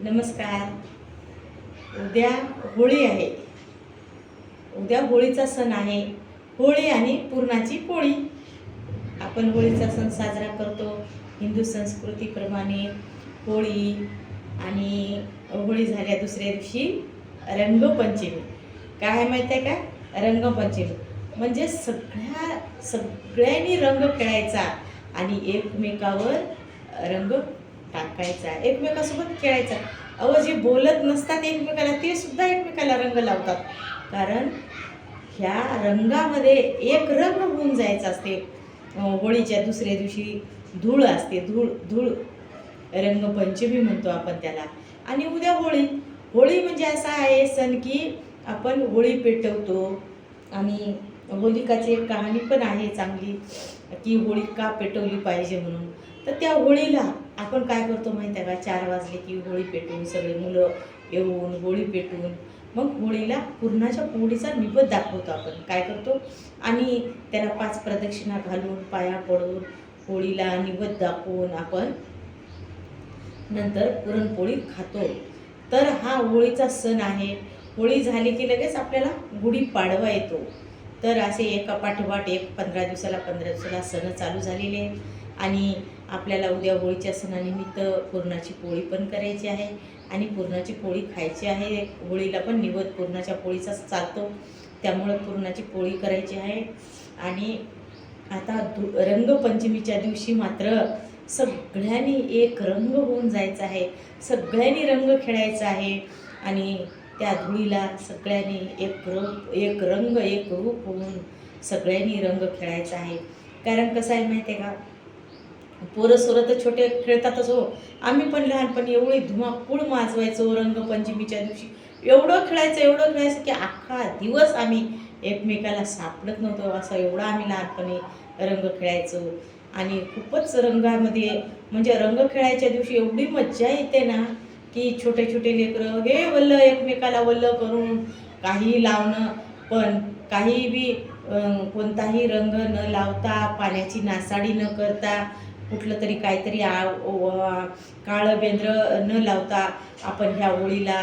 नमस्कार. उद्या होळी आहे. उद्या होळीचा सण आहे. होळी आणि पुरणाची पोळी. आपण होळीचा सण साजरा करतो. हिंदू संस्कृतीप्रमाणे होळी आणि होळी झाल्या दुसऱ्या दिवशी रंगपंचमी. काय माहिती आहे का? रंगपंचमी. म्हणजे सगळ्या सगळ्यांनी रंग खेळायचा आणि एकमेकावर रंग टाकायचा एकमेकासोबत खेळायचा. अहो जे बोलत नसतात एकमेकाला ते सुद्धा एकमेकाला रंग लावतात. कारण ह्या रंगामध्ये एक रंग होऊन जायचं असते. होळीच्या दुसऱ्या दिवशी धूळ असते. धूळ धूळ. रंगपंचमी म्हणतो आपण त्याला. आणि उद्या होळी. होळी म्हणजे असा आहे सण की आपण होळी पेटवतो आणि होलिकाची एक कहाणी पण आहे चांगली की होळी का पेटवली पाहिजे म्हणून. तर त्या होळीला आपण काय करतो माहिती आहे का? चार वाजले की होळी पेटवून सगळे मुलं येऊन होळी पेटवून मग होळीला पूर्णाच्या पोळीचा निवद दाखवतो आपण. काय करतो? आणि त्याला पाच प्रदक्षिणा घालून पाया पडून होळीला निवद दाखवून आपण नंतर पुरणपोळी खातो. तर हा होळीचा सण आहे. होळी झाली की लगेच आपल्याला गुढी पाडवा येतो. तर असे एका पाठोपाठ एक पंधरा दिवसाला पंधरा दिवसाला सण चालू झालेले आहेत. आणि आपल्याला उद्या होळीच्या सणानिमित्त पुरणाची पोळी पण करायची आहे. आणि पुरणाची पोळी खायची आहे. होळीला पण निवद पुरणाच्या पोळीचाच चालतो. त्यामुळं पुरणाची पोळी करायची आहे. आणि आता दु रंगपंचमीच्या दिवशी मात्र सगळ्यांनी एक रंग होऊन जायचं आहे. सगळ्यांनी रंग खेळायचा आहे. आणि त्या धुळीला सगळ्यांनी एक रूप एक रंग एक रूप होऊन सगळ्यांनी रंग खेळायचा आहे. कारण कसं आहे माहिती आहे का? पोरं सोरं तर छोटे खेळतातच हो. आम्ही पण लहानपणी एवढी धुमाकूळ माजवायचो रंगपंचमीच्या दिवशी. एवढं खेळायचं एवढं खेळायचं की अख्खा दिवस आम्ही एकमेकाला सापडत नव्हतो. असं एवढा आम्ही लहानपणी रंग खेळायचो. आणि खूपच रंगामध्ये म्हणजे रंग खेळायच्या दिवशी एवढी मज्जा येते ना की छोटे छोटे लेकरं हे वल्ल एकमेकाला वल्ल करून काही लावणं. पण काही बी कोणताही रंग न लावता पाण्याची नासाडी न करता कुठलं तरी काहीतरी आ काळं बेंद्र न लावता आपण ह्या होळीला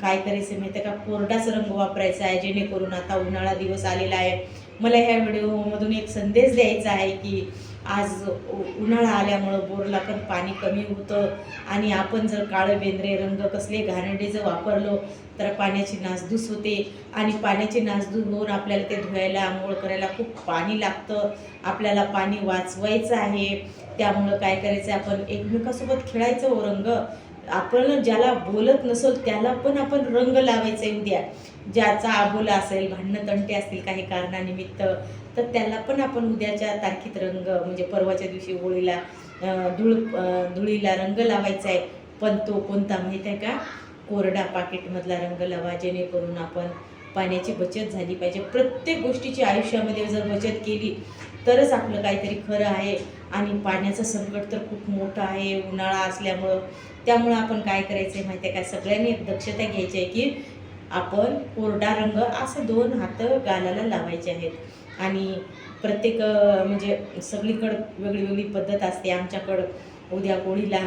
काय करायचं माहिती आहे का? कोरडाच रंग वापरायचा आहे जेणेकरून आता उन्हाळा दिवस आलेला आहे. मला ह्या व्हिडिओमधून एक संदेश द्यायचा आहे की आज उ- उन्हाळा आल्यामुळं बोरला पण पाणी कमी होतं. आणि आपण जर काळं बेंद्रे रंग कसले घाणडे जर वापरलो तर पाण्याची नासधूस होते. आणि पाण्याची नासधूस होऊन आपल्याला ते धुवायला आंघोळ करायला खूप पाणी लागतं. आपल्याला पाणी वाचवायचं आहे. त्यामुळं काय करायचं आपण एकमेकासोबत खेळायचं हो रंग. आपण ज्याला बोलत नसेल त्याला पण आपण रंग लावायचा आहे उद्या ज्याचा आबोला असेल भांडणं तंटे असतील काही कारणानिमित्त तर त्याला पण आपण उद्याच्या तारखेत रंग म्हणजे परवाच्या दिवशी होळीला धुळ धुळीला रंग लावायचा आहे पण तो कोणता माहीत आहे का? कोरडा पाकिटमधला रंग लावा जेणेकरून आपण पाण्याची बचत झाली पाहिजे. प्रत्येक गोष्टीची आयुष्यामध्ये जर बचत केली तरच आपलं काहीतरी खरं आहे. आणि पाण्याचं संकट तर खूप मोठं आहे उन्हाळा असल्यामुळं. त्यामुळं आपण काय करायचं आहे माहिती आहे का? सगळ्यांनी एक दक्षता घ्यायची आहे की आपण कोरडा रंग असं दोन हात गालाला लावायचे आहेत. आणि प्रत्येक म्हणजे सगळीकडं वेगळी वेगळी पद्धत असते. आमच्याकडं उद्या होळीला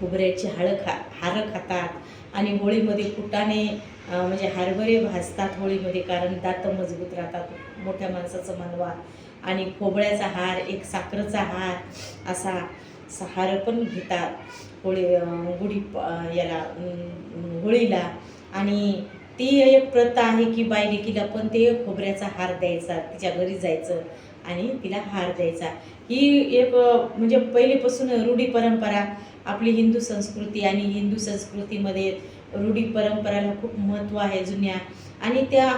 खोबऱ्याची हाळं खा हारं खातात आणि होळीमध्ये कुटाने म्हणजे हरभरे भाजतात होळीमध्ये कारण दात मजबूत राहतात मोठ्या माणसाचं मानवा. आणि खोबळ्याचा हार एक साखरेचा हार असा हार पण घेतात होळी गुढी याला होळीला. आणि ती एक प्रथा आहे की बाई लेकीला पण ते खोबऱ्याचा हार द्यायचा तिच्या घरी जायचं. आणि तिला हार द्यायचा. ही एक म्हणजे पहिलेपासून रूढी परंपरा आपली हिंदू संस्कृती आणि हिंदू संस्कृतीमध्ये रूढी परंपराला खूप महत्त्व आहे जुन्या. आणि त्या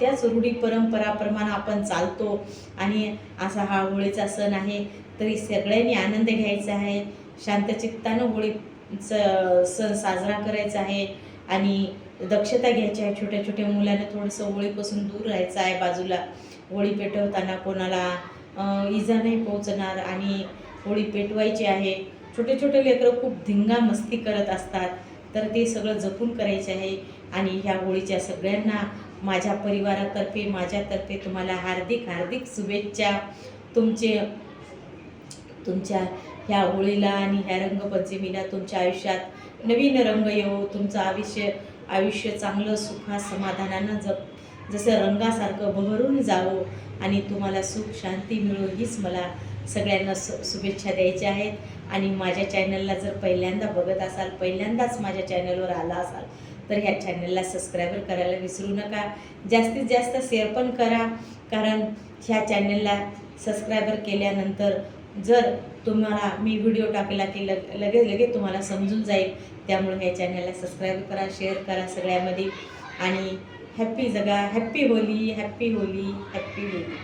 त्याच रूढी परंपराप्रमाणे आपण चालतो आणि असा हा होळीचा सण आहे तरी सगळ्यांनी आनंद घ्यायचा आहे. शांतचित्तानं होळीचं सण साजरा करायचा आहे आणि दक्षता घ्यायची आहे. छोट्या छोट्या मुलांना थोडंसं होळीपासून दूर राहायचं आहे बाजूला. होळी पेटवताना कोणाला इजा नाही पोहोचणार आणि होळी पेटवायची आहे. छोटे छोटे लेकरं खूप धिंगा मस्ती करत असतात. तर ते सगळं जपून करायचे आहे आणि ह्या होळीच्या सगळ्यांना माझ्या परिवारातर्फे माझ्यातर्फे तुम्हाला हार्दिक हार्दिक शुभेच्छा. तुमचे तुमच्या ह्या होळीला आणि ह्या रंगपंचमीला तुमच्या आयुष्यात नवीन रंग येऊ तुमचं आयुष्य आयुष्य चांगलं सुखा समाधानानं जप जसं रंगासारखं बहरून जावं आणि तुम्हाला सुख शांती मिळो हीच मला सगळ्यांना सु शुभेच्छा द्यायच्या आहेत. आणि माझ्या चॅनलला जर पहिल्यांदा बघत असाल पहिल्यांदाच माझ्या चॅनलवर आला असाल तर ह्या चॅनलला सबस्क्राईबर करायला विसरू नका. जास्तीत जास्त शेअर पण करा कारण ह्या चॅनलला सबस्क्रायबर केल्यानंतर जर तुम्हाला मी व्हिडिओ टाकला की लग लगेच लगेच तुम्हाला समजून जाईल. त्यामुळे ह्या चॅनलला सबस्क्राईब करा शेअर करा सगळ्यामध्ये. आणि हॅप्पी जगा happy Holi happy Holi happy Holi.